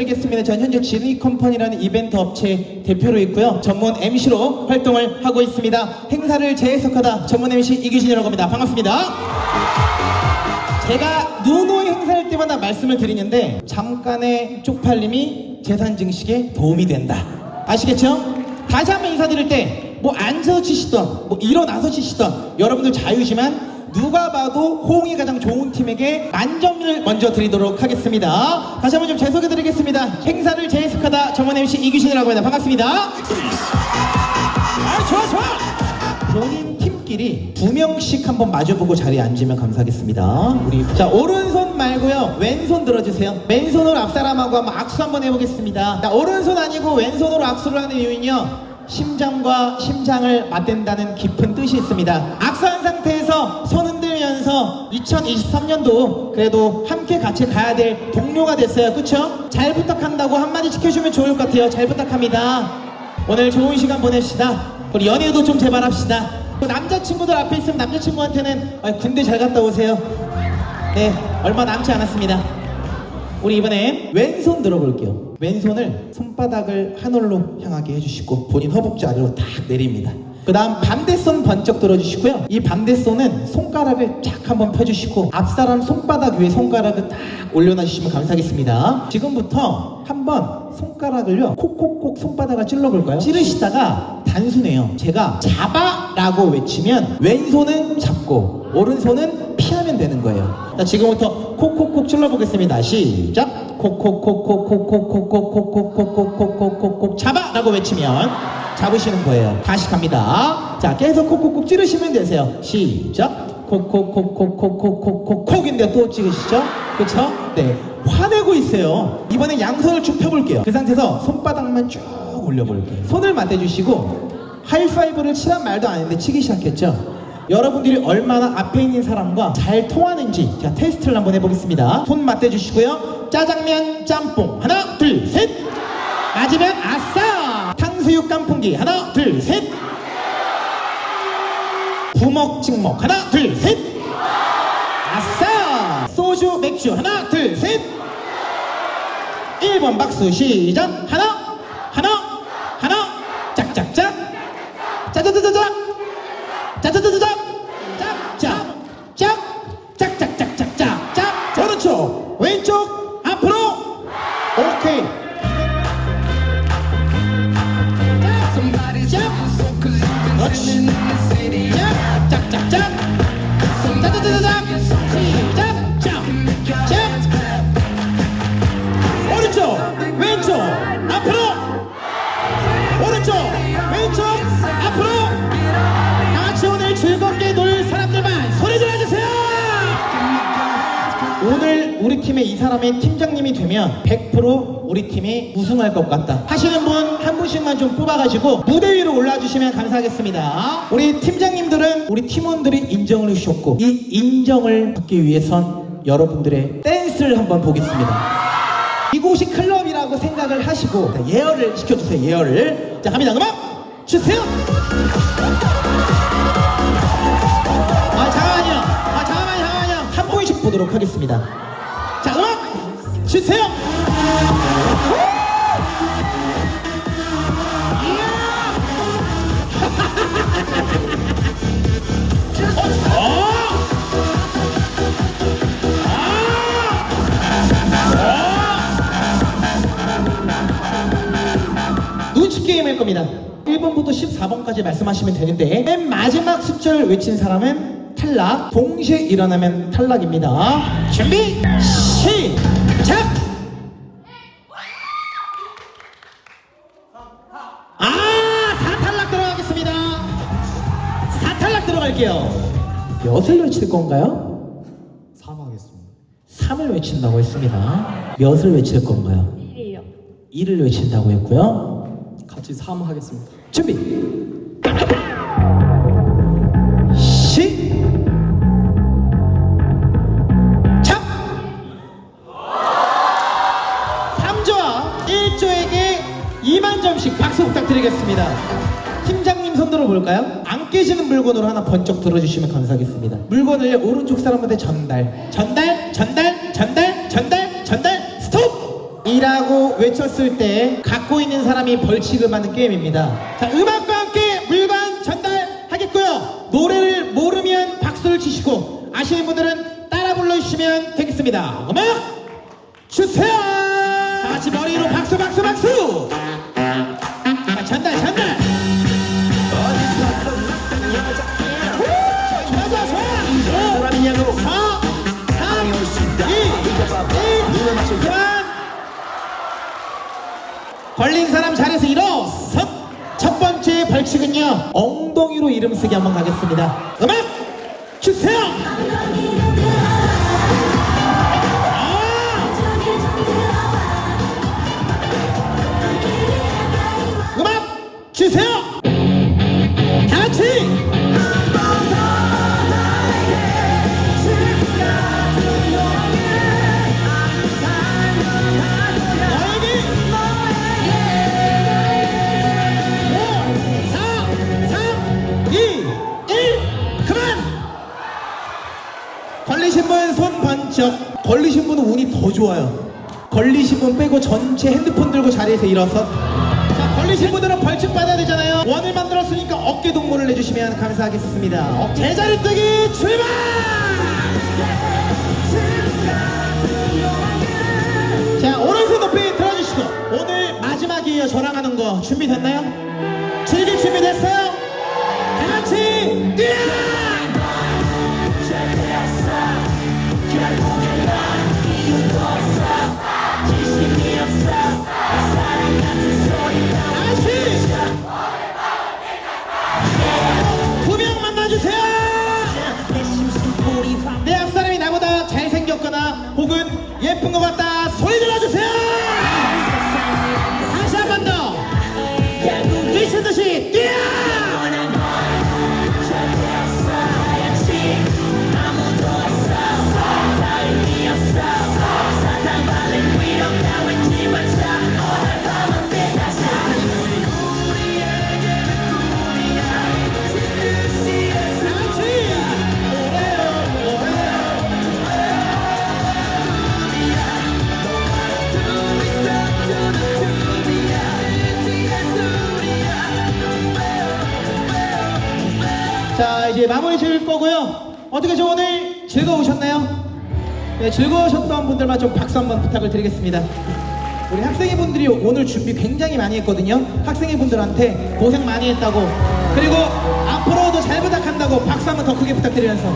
소개드리겠습니다. 전 현재 지니 컴퍼니라는 이벤트 업체 대표로 있고요. 전문 MC로 활동을 하고 있습니다. 행사를 재해석하다 전문 MC 이규진이라고 합니다. 반갑습니다. 제가 누누이 행사할 때마다 말씀을 드리는데 잠깐의 쪽팔림이 재산 증식에 도움이 된다. 아시겠죠? 다시 한번 인사드릴 때 뭐 앉아서 치시던 뭐 일어나서 치시던 여러분들 자유지만 누가 봐도 호응이 가장 좋은 팀에게 만점을 먼저 드리도록 하겠습니다. 다시 한번 좀 재소개 드리겠습니다. 행사를 재해석하다 전문 MC 이규신이라고 합니다. 반갑습니다. 아 좋아 좋아. 본인 팀끼리 두 명씩 한번 마주보고 자리에 앉으면 감사하겠습니다. 우리 자 오른손 말고요 왼손 들어주세요. 왼손으로 앞사람하고 한번 악수 한번 해보겠습니다. 자 오른손 아니고 왼손으로 악수를 하는 이유는요. 심장과 심장을 맞댄다는 깊은 뜻이 있습니다. 악수한 상태에서 손 흔들면서 2023년도 그래도 함께 같이 가야 될 동료가 됐어요. 그쵸? 잘 부탁한다고 한마디 지켜주면 좋을 것 같아요. 잘 부탁합니다. 오늘 좋은 시간 보냅시다. 우리 연애도 좀 제발 합시다. 그 남자친구들 앞에 있으면 남자친구한테는 아, 군대 잘 갔다 오세요. 네, 얼마 남지 않았습니다. 우리 이번엔 왼손 들어볼게요. 왼손을 손바닥을 하늘로 향하게 해주시고 본인 허벅지 아래로 딱 내립니다. 그 다음 반대손 번쩍 들어주시고요. 이 반대손은 손가락을 쫙 한번 펴주시고 앞사람 손바닥 위에 손가락을 딱 올려놔주시면 감사하겠습니다. 지금부터 한번 손가락을요 콕콕콕 손바닥을 찔러볼까요? 찌르시다가 단순해요. 제가 잡아라고 외치면 왼손은 잡고 오른손은 피하면 되는 거예요. 자, 지금부터 콕콕콕 찔러보겠습니다. 시작. 콕콕콕콕콕콕콕콕콕콕콕콕콕콕콕콕콕 잡아 라고 외치면 잡으시는 거예요. 다시 갑니다. 자, 계속 콕콕콕 찌르시면 되세요. 시작. 콕콕콕콕콕콕콕콕콕인데 또 찍으시죠? 그쵸? 네. 화내고 있어요. 이번엔 양손을 쭉 펴볼게요. 그 상태에서 손바닥만 쭉 올려볼게요. 손을 맞대주시고 하이파이브를 치란 말도 안 했는데 치기 시작했죠? 여러분들이 얼마나 앞에 있는 사람과 잘 통하는지 제가 테스트를 한번 해보겠습니다. 손 맞대주시고요. 짜장면 짬뽕 하나 둘 셋. 맞으면 아싸. 탕수육 깐풍기 하나 둘 셋. 부먹 찍먹 하나 둘 셋. 아싸. 소주 맥주 하나 둘 셋. 1번 박수 시작 하나 Okay. Somebody's yeah. cause you've been in the city. Yeah. 팀의 이 사람의 팀장님이 되면 100% 우리 팀이 우승할 것 같다. 하시는 분 한 분씩만 좀 뽑아가지고 무대 위로 올라주시면 감사하겠습니다. 우리 팀장님들은 우리 팀원들이 인정을 해주셨고 이 인정을 받기 위해선 여러분들의 댄스를 한번 보겠습니다. 이곳이 클럽이라고 생각을 하시고 자, 예열을 시켜주세요 예열을. 자 갑니다. 음악 주세요. 아 잠깐만요. 아 잠깐만요 잠깐만요. 한 분씩 보도록 하겠습니다 주세요. 눈치 게임 할 겁니다. 1번부터 14번까지 말씀하시면 되는데 맨 마지막 숫자를 외친 사람은 탈락 동시에 일어나면 탈락입니다 준비 시작 아 4탈락 들어가겠습니다 4탈락 들어갈게요 몇을 외칠 건가요? 사망하겠습니다. 3을 외친다고 했습니다 몇을 외칠 건가요? 1이에요. 2를 외친다고 했고요 같이 사망하겠습니다. 준비 부탁드리겠습니다 팀장님 손 들어 볼까요? 안 깨지는 물건으로 하나 번쩍 들어주시면 감사하겠습니다 물건을 오른쪽 사람한테 전달 전달 전달 전달 전달 전달 스톱 이 아니라고 외쳤을 때 갖고 있는 사람이 벌칙을 받는 게임입니다. 자, 음악과 함께 물건 전달하겠고요. 노래를 모르면 박수를 치시고 아시는 분들은 따라 불러주시면 되겠습니다. 음악 주세요. 1, 그만! 걸린 사람 잘해서 일어서! 첫 번째 벌칙은요, 엉덩이로 이름 쓰기 한번 가겠습니다. 음악 주세요! 걸리신 분손 번쩍 걸리신 분은 운이 더 좋아요. 걸리신 분 빼고 전체 핸드폰 들고 자리에서 일어서. 자 걸리신 분들은 벌칙 받아야 되잖아요. 원을 만들었으니까 어깨 동무를 해주시면 감사하겠습니다. 어, 제자리 뜨기 출발! 자 오른손 높이 들어주시고 오늘 마지막이에요. 저랑 하는 거 준비됐나요? 혹은 예쁜 것 같다 소리 질 마무리 지을 거고요. 어떻게 저 오늘 즐거우셨나요? 네 즐거우셨던 분들만 좀 박수 한번 부탁을 드리겠습니다. 우리 학생회 분들이 오늘 준비 굉장히 많이 했거든요. 학생회 분들한테 고생 많이 했다고. 그리고 앞으로도 잘 부탁한다고 박수 한번 더 크게 부탁드리면서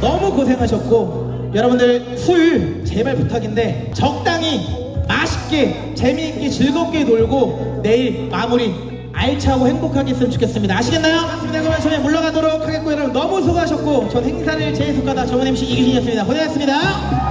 너무 고생하셨고 여러분들 술 제발 부탁인데 적당히 맛있게 재미있게 즐겁게 놀고 내일 마무리 알차고 행복하게 했으면 좋겠습니다. 아시겠나요? 맞습니다. 그러면 저희 물러가도록 하겠고 여러분 너무 수고하셨고 전 행사를 재해석하다 저번 MC 이규진이었습니다. 고생하셨습니다